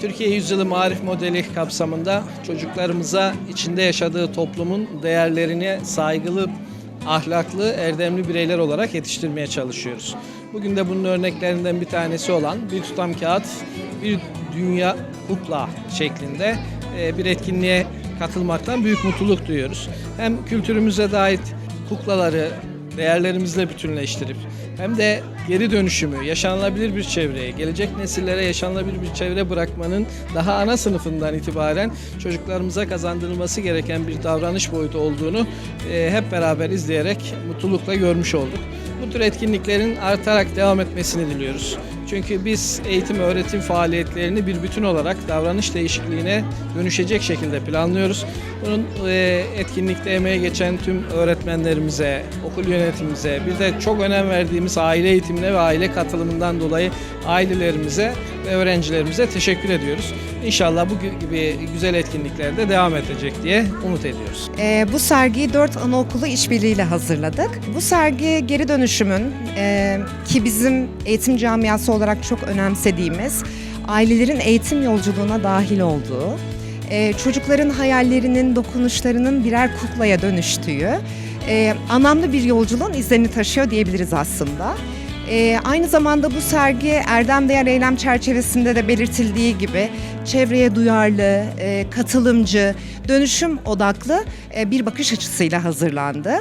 Türkiye Yüzyılı Marif Modeli kapsamında çocuklarımıza içinde yaşadığı toplumun değerlerini saygılı, ahlaklı, erdemli bireyler olarak yetiştirmeye çalışıyoruz. Bugün de bunun örneklerinden bir tanesi olan bir tutam kağıt, bir dünya kukla şeklinde e, bir etkinliğe katılmaktan büyük mutluluk duyuyoruz. Hem kültürümüze dair kuklaları değerlerimizle bütünleştirip hem de geri dönüşümü, yaşanılabilir bir çevreye, gelecek nesillere yaşanılabilir bir çevre bırakmanın daha ana sınıfından itibaren çocuklarımıza kazandırılması gereken bir davranış boyutu olduğunu e, hep beraber izleyerek mutlulukla görmüş olduk. Bu tür etkinliklerin artarak devam etmesini diliyoruz. Çünkü biz eğitim öğretim faaliyetlerini bir bütün olarak davranış değişikliğine dönüşecek şekilde planlıyoruz. Bunun e, etkinlikte emeğe geçen tüm öğretmenlerimize, okul yönetimimize, bir de çok önem verdiğimiz aile eğitimine ve aile katılımından dolayı ailelerimize ve öğrencilerimize teşekkür ediyoruz. İnşallah bu gibi güzel etkinlikler de devam edecek diye umut ediyoruz. Ee, bu sergiyi 4 anaokulu işbirliğiyle hazırladık. Bu sergi geri dönüşümün e, ki bizim eğitim camiası olarak çok önemsediğimiz ailelerin eğitim yolculuğuna dahil olduğu, e, çocukların hayallerinin, dokunuşlarının birer kuklaya dönüştüğü e, anlamlı bir yolculuğun izlerini taşıyor diyebiliriz aslında. Ee, aynı zamanda bu sergi Erdem Değer Eylem çerçevesinde de belirtildiği gibi çevreye duyarlı, e, katılımcı, dönüşüm odaklı e, bir bakış açısıyla hazırlandı.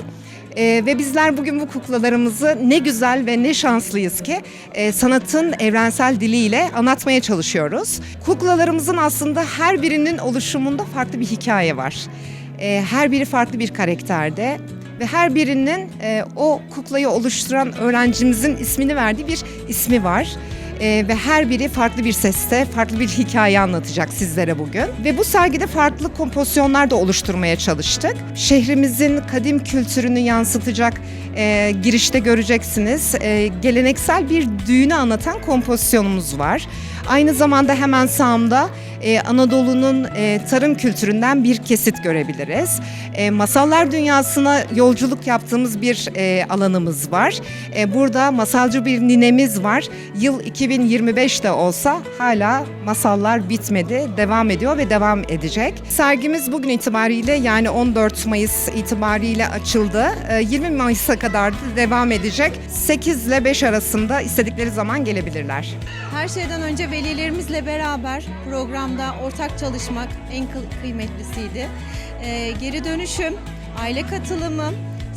E, ve bizler bugün bu kuklalarımızı ne güzel ve ne şanslıyız ki e, sanatın evrensel diliyle anlatmaya çalışıyoruz. Kuklalarımızın aslında her birinin oluşumunda farklı bir hikaye var. E, her biri farklı bir karakterde ve her birinin e, o kuklayı oluşturan öğrencimizin ismini verdiği bir ismi var. E, ve her biri farklı bir seste, farklı bir hikaye anlatacak sizlere bugün. Ve bu sergide farklı kompozisyonlar da oluşturmaya çalıştık. Şehrimizin kadim kültürünü yansıtacak e, girişte göreceksiniz. E, geleneksel bir düğünü anlatan kompozisyonumuz var. Aynı zamanda hemen sağımda e, Anadolu'nun e, tarım kültüründen bir kesit görebiliriz. E, masallar dünyasına yolculuk yaptığımız bir e, alanımız var. E, burada masalcı bir ninemiz var. Yıl 2025'te olsa hala masallar bitmedi, devam ediyor ve devam edecek. Sergimiz bugün itibariyle yani 14 Mayıs itibariyle açıldı. E, 20 Mayıs'a kadar da devam edecek. 8 ile 5 arasında istedikleri zaman gelebilirler. Her şeyden önce velilerimizle beraber programda ortak çalışmak en kı- kıymetlisiydi. Ee, geri dönüşüm, aile katılımı,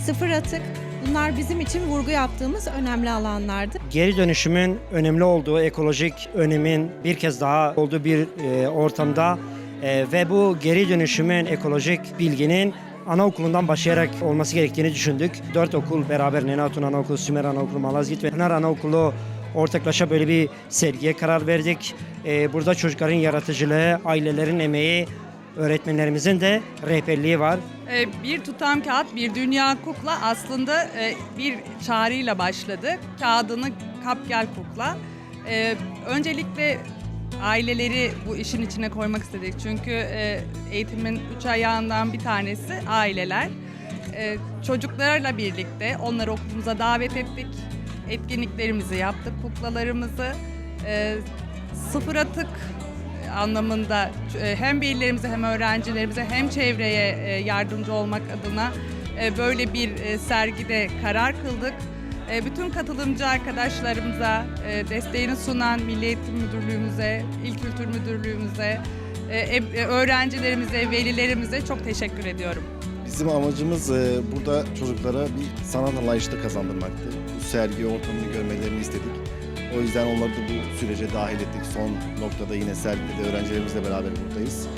sıfır atık bunlar bizim için vurgu yaptığımız önemli alanlardı. Geri dönüşümün önemli olduğu, ekolojik önemin bir kez daha olduğu bir e, ortamda e, ve bu geri dönüşümün ekolojik bilginin anaokulundan başlayarak olması gerektiğini düşündük. Dört okul beraber Nene Hatun Anaokulu, Sümer Anaokulu, Malazgirt ve Pınar Anaokulu ortaklaşa böyle bir sergiye karar verdik. E, burada çocukların yaratıcılığı, ailelerin emeği, öğretmenlerimizin de rehberliği var. Ee, Bir tutam kağıt, bir dünya kukla aslında e, bir çağrıyla başladı. Kağıdını kap gel kukla. Ee, Öncelikle aileleri bu işin içine koymak istedik. Çünkü e, eğitimin üç ayağından bir tanesi aileler. Ee, Çocuklarla birlikte onları okulumuza davet ettik. Etkinliklerimizi yaptık, kuklalarımızı. Sıfır atık anlamında e, hem velilerimize hem öğrencilerimize hem çevreye e, yardımcı olmak adına e, böyle bir sergide karar kıldık. Bütün katılımcı arkadaşlarımıza desteğini sunan Milli Eğitim Müdürlüğümüze, İl Kültür Müdürlüğümüze, öğrencilerimize, velilerimize çok teşekkür ediyorum. Bizim amacımız burada çocuklara bir sanat anlayışı kazandırmaktı. Bu sergi ortamını görmelerini istedik. O yüzden onları da bu sürece dahil ettik. Son noktada yine sergide de öğrencilerimizle beraber buradayız.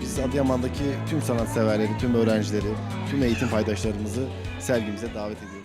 Biz Adıyaman'daki tüm sanatseverleri, tüm öğrencileri, tüm eğitim paydaşlarımızı sergimize davet ediyoruz.